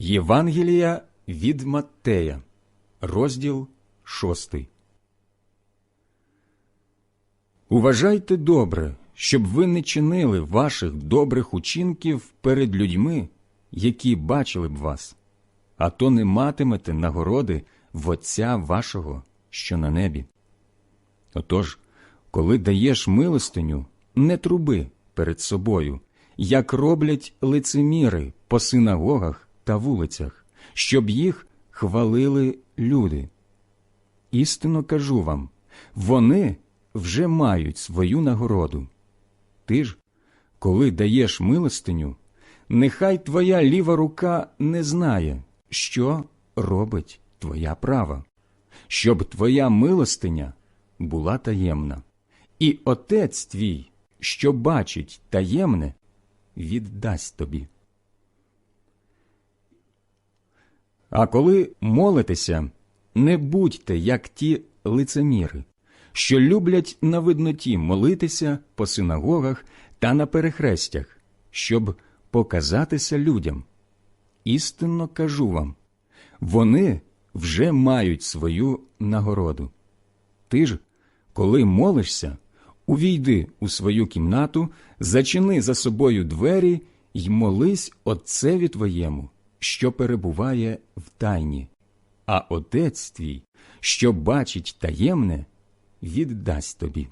Євангелія від Маттея, розділ 6. Уважайте добре, щоб ви не чинили ваших добрих учинків перед людьми, які бачили б вас, а то не матимете нагороди в Отця вашого, що на небі. Отож, коли даєш милостиню, не труби перед собою, як роблять лицеміри по синагогах та вулицях, щоб їх хвалили люди. Істинно кажу вам, вони вже мають свою нагороду. Ти ж, коли даєш милостиню, нехай твоя ліва рука не знає, що робить твоя права, щоб твоя милостиня була таємна, і отець твій, що бачить таємне, віддасть тобі. А коли молитеся, не будьте, як ті лицеміри, що люблять на видноті молитися по синагогах та на перехрестях, щоб показатися людям. Істинно кажу вам, вони вже мають свою нагороду. Ти ж, коли молишся, увійди у свою кімнату, зачини за собою двері й молись Отцеві твоєму, що перебуває в тайні, а Отець твій, що бачить таємне, віддасть тобі.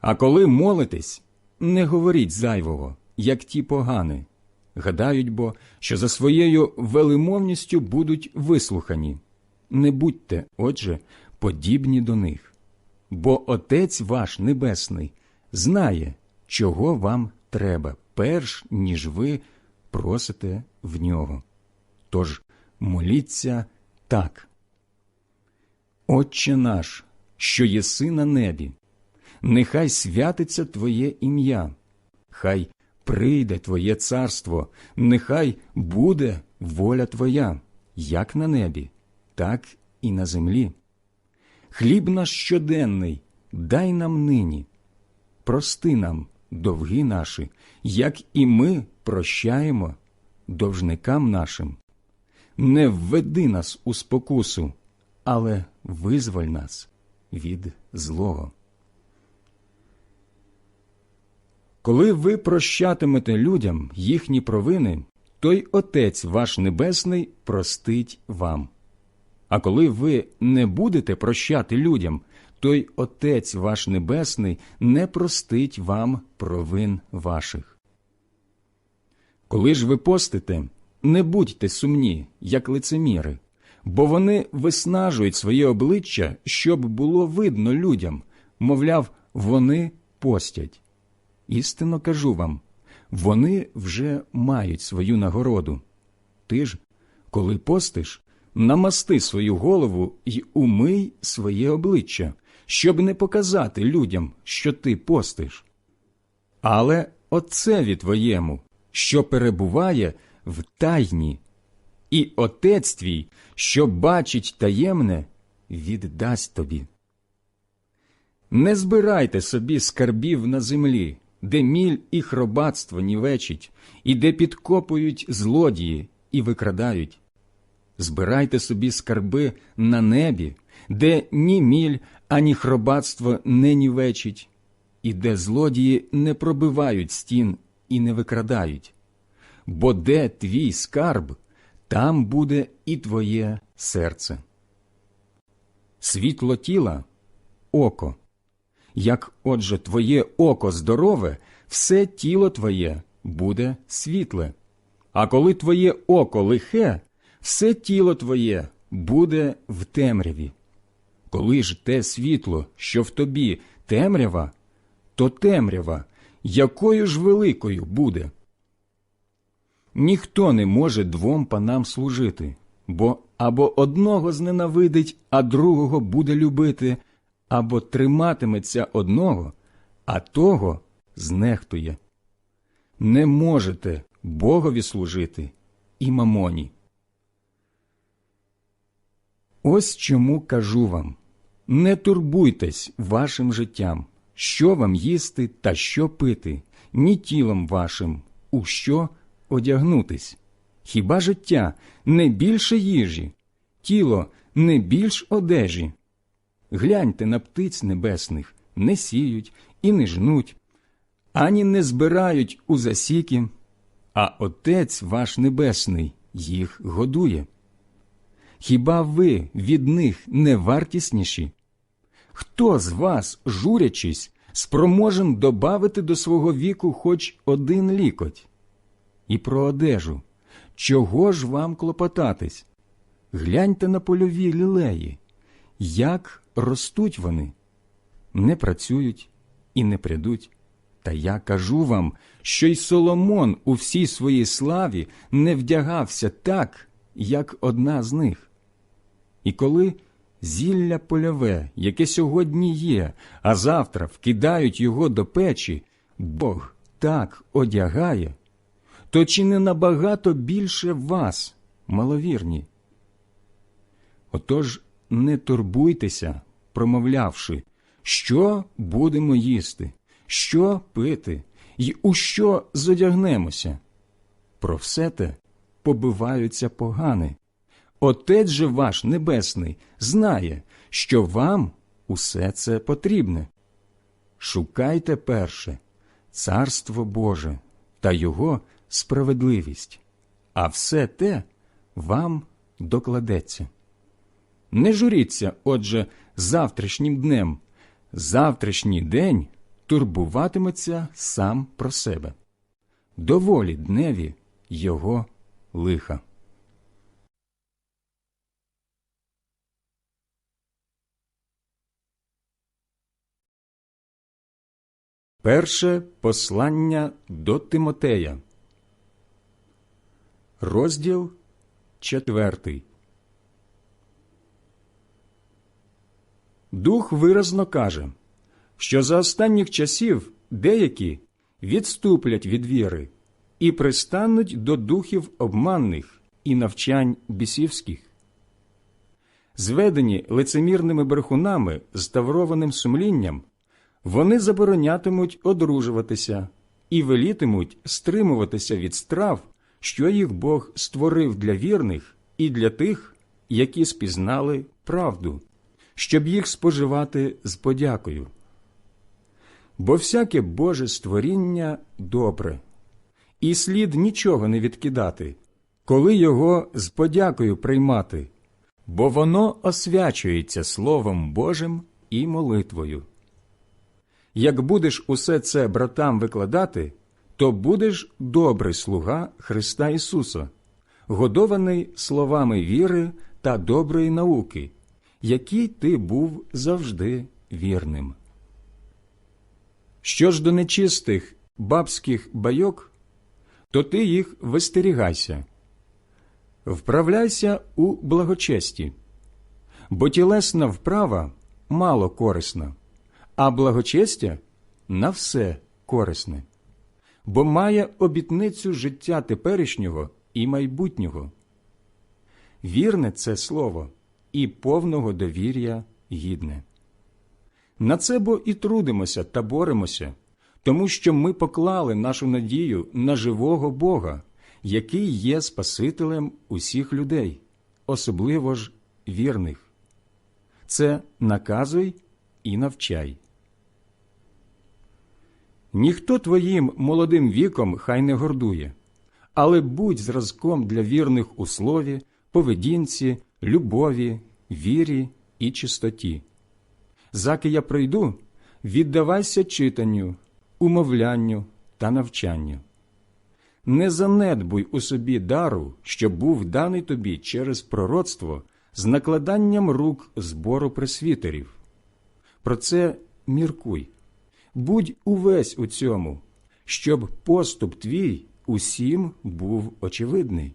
А коли молитесь, не говоріть зайвого, як ті погани. Гадають бо, що за своєю велимовністю будуть вислухані. Не будьте, отже, подібні до них. Бо Отець ваш Небесний знає, чого вам треба, перш ніж ви просите в нього. Тож моліться так. Отче наш, що єси на небі, нехай святиться Твоє ім'я, хай прийде Твоє царство, нехай буде воля Твоя, як на небі, так і на землі. Хліб наш щоденний дай нам нині, прости нам довги наші, як і ми прощаємо довжникам нашим. Не введи нас у спокусу, але визволь нас від злого. Коли ви прощатимете людям їхні провини, той Отець ваш Небесний простить вам. А коли ви не будете прощати людям, той Отець ваш Небесний не простить вам провин ваших. Коли ж ви постите, не будьте сумні, як лицеміри, бо вони виснажують своє обличчя, щоб було видно людям, мовляв, вони постять. Істинно кажу вам, вони вже мають свою нагороду. Ти ж, коли постиш, намасти свою голову й умий своє обличчя, щоб не показати людям, що ти постиш. Але Отцеві твоєму, що перебуває в тайні, і Отець твій, що бачить таємне, віддасть тобі. Не збирайте собі скарбів на землі, де міль і хробатство нівечить, і де підкопують злодії і викрадають. Збирайте собі скарби на небі, де ні міль, ані хробатство не нівечить, і де злодії не пробивають стін і не викрадають. Бо де твій скарб, там буде і твоє серце. Світло тіла око. Як, отже, твоє око здорове, все тіло твоє буде світле. А коли твоє око лихе, все тіло твоє буде в темряві. Коли ж те світло, що в тобі темрява, то темрява, якою ж великою буде. Ніхто не може двом панам служити, бо або одного зненавидить, а другого буде любити, або триматиметься одного, а того знехтує. Не можете Богові служити і мамоні. Ось чому кажу вам не турбуйтесь вашим життям, що вам їсти та що пити, ні тілом вашим, у що одягнутись. Хіба життя не більше їжі, тіло не більш одежі? Гляньте на птиць небесних, не сіють і не жнуть, ані не збирають у засіки, а Отець ваш Небесний їх годує. Хіба ви від них не вартісніші? Хто з вас, журячись, спроможен добавити до свого віку хоч один лікоть? І про одежу. Чого ж вам клопотатись? Гляньте на польові лілеї, як ростуть вони, не працюють і не прядуть. Та я кажу вам, що й Соломон у всій своїй славі не вдягався так, як одна з них. І коли зілля польове, яке сьогодні є, а завтра вкидають його до печі, Бог так одягає, то чи не набагато більше вас, маловірні? Отож не турбуйтеся, промовлявши, що будемо їсти, що пити і у що зодягнемося. Про все те побиваються погани. Отець же ваш Небесний знає, що вам усе це потрібне. Шукайте перше Царство Боже та Його справедливість, а все те вам докладеться. Не журіться, отже, завтрашнім днем. Завтрашній день турбуватиметься сам про себе. Доволі дневі його лиха. Перше послання до Тимотея. Розділ четвертий. Дух виразно каже, що за останніх часів деякі відступлять від віри і пристануть до духів обманних і навчань бісівських. Зведені лицемірними брехунами з таврованим сумлінням, вони заборонятимуть одружуватися і велітимуть стримуватися від страв, що їх Бог створив для вірних і для тих, які спізнали правду, щоб їх споживати з подякою. Бо всяке Боже створіння добре, і слід нічого не відкидати, коли його з подякою приймати, бо воно освячується Словом Божим і молитвою. Як будеш усе це братам викладати, то будеш добрий слуга Христа Ісуса, годований словами віри та доброї науки, який ти був завжди вірним. Що ж до нечистих бабських байок, то ти їх вистерігайся, вправляйся у благочесті, бо тілесна вправа мало корисна, а благочестя на все корисне, бо має обітницю життя теперішнього і майбутнього. Вірне це слово і повного довір'я гідне. На це бо і трудимося та боремося, тому що ми поклали нашу надію на живого Бога, який є Спасителем усіх людей, особливо ж вірних. Це наказуй і навчай. Ніхто твоїм молодим віком хай не гордує, але будь зразком для вірних у слові, поведінці, любові, вірі і чистоті. Заки я прийду, віддавайся читанню, умовлянню та навчанню. Не занедбуй у собі дару, що був даний тобі через пророцтво з накладанням рук збору пресвітерів. Про це міркуй. Будь увесь у цьому, щоб поступ твій усім був очевидний.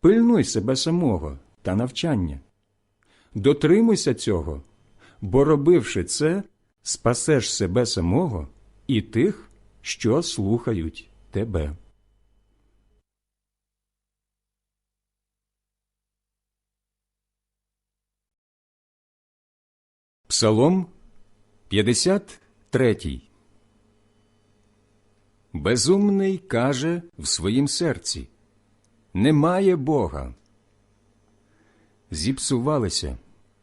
Пильнуй себе самого та навчання. Дотримуйся цього, бо, робивши це, спасеш себе самого і тих, що слухають тебе. Псалом 53 Безумний каже в своїм серці немає Бога. Зіпсувалися,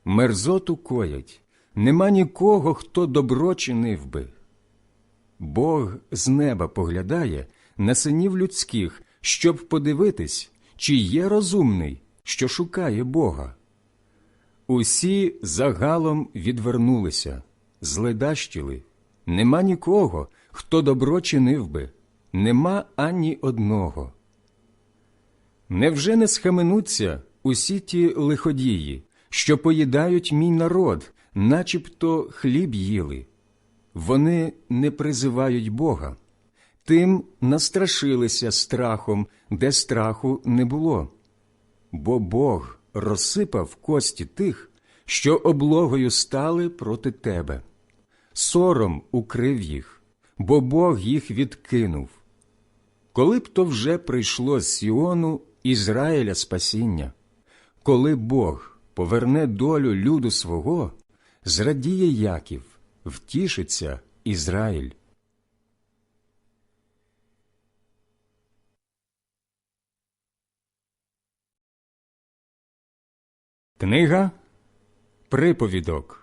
мерзоту коять, нема нікого, хто добро чинив би. Бог з неба поглядає на синів людських, щоб подивитись, чи є розумний, що шукає Бога. Усі загалом відвернулися, зледащили. Нема нікого, хто добро чинив би, нема ані одного. Невже не схаменуться усі ті лиходії, що поїдають мій народ, начебто хліб їли? Вони не призивають Бога, тим настрашилися страхом, де страху не було. Бо Бог розсипав кості тих, що облогою стали проти тебе. Сором укрив їх, бо Бог їх відкинув. Коли б то вже прийшло з Сіону Ізраїля спасіння, коли Бог поверне долю люду свого, зрадіє Яків, втішиться Ізраїль. Книга Приповідок,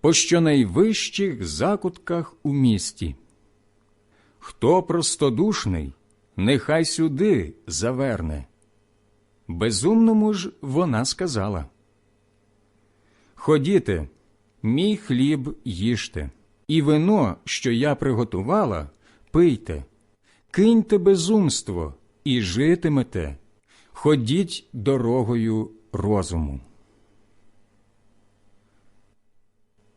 по щонайвищих закутках у місті. Хто простодушний, нехай сюди заверне. Безумному ж вона сказала Ходіте, мій хліб їжте, і вино, що я приготувала, пийте, киньте безумство і житимете, ходіть дорогою розуму.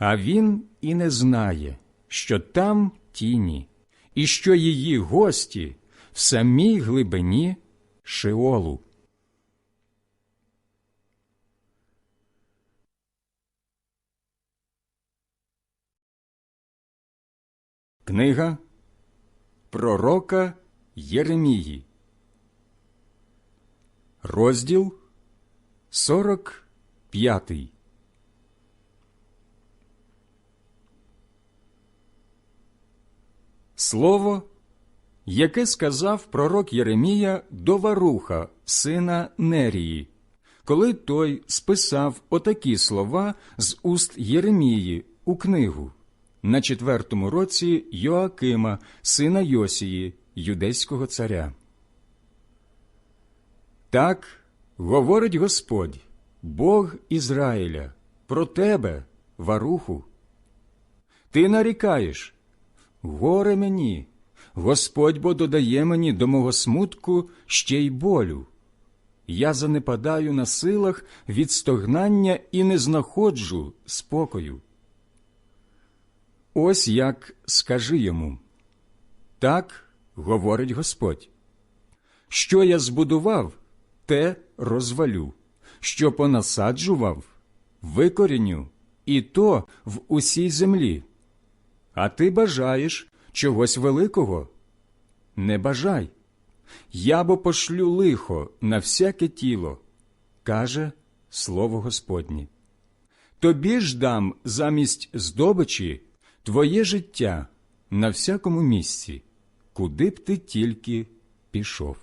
а він і не знає, що там тіні, і що її гості в самій глибині ШИОЛУ, Книга Пророка Єремії, розділ 45 Слово, яке сказав пророк Єремія до Варуха, сина Нерії, коли той списав отакі слова з уст Єремії у книгу на четвертому році Йоакима, сина Йосії, юдейського царя. Так говорить Господь, Бог Ізраїля, про тебе, Варуху. Ти нарікаєш. Горе мені, Господь бо додає мені до мого смутку ще й болю. я занепадаю на силах від стогнання і не знаходжу спокою. Ось як скажи йому так говорить Господь. Що я збудував, те розвалю, що понасаджував, викоріню, і то в усій землі. А ти бажаєш чогось великого? Не бажай. Я бо пошлю лихо на всяке тіло, каже слово Господнє. Тобі ж дам замість здобичі твоє життя на всякому місці, куди б ти тільки пішов.